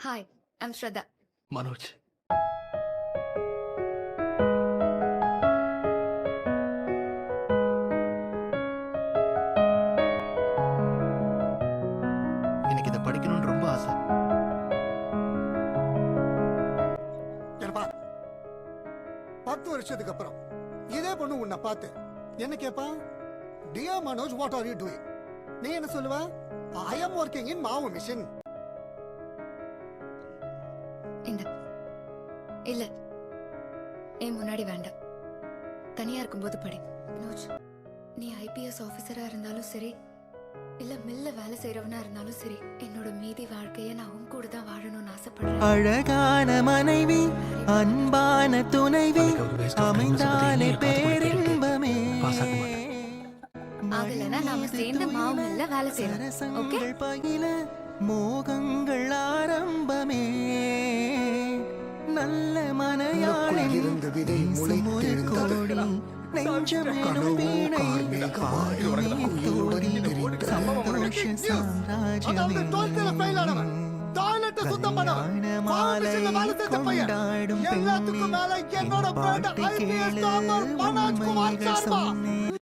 Hi I'm Shradha Manoj எனக்கு இதை படிக்கணும்னு ரொம்ப ஆசை. ஏன்பா பத்து வருஷத்துக்கு அப்புறம் இதே பொண்ணு உன்னை பார்த்து என்ன கேப்பா? Dear Manoj what are you doing நீ என்ன சொல்லுவ? ஐ அம் ஒர்க்கிங் இன் மாவு மிஷின் இந்த இல்ல. என் முன்னாடி வேண்டாம். தனியா இருக்கும்போது படி. மனோஜ் நீ ஐபிஎஸ் ஆபீசரா இருந்தாலும் சரி இல்ல மில்ல வேலை செய்யறவனா இருந்தாலும் சரி என்னோட மீதி வாழ்க்கைய நான் உன் கூட தான் வாழணும்னு ஆசைப்படுறேன். அழகான மனைவி அன்பான துணைவி அமைந்தாலே பேரின்பமே. ஆகலைன்னா நாம சேர்ந்து மாவு மில்ல வேலை செய்யலாம். ஓகே? மோகங்கள் சுத்தம் பண்ணவன் மாவு மிஷின்ல வேலை செஞ்ச பையன் எல்லாத்துக்கும் மேல என்னோட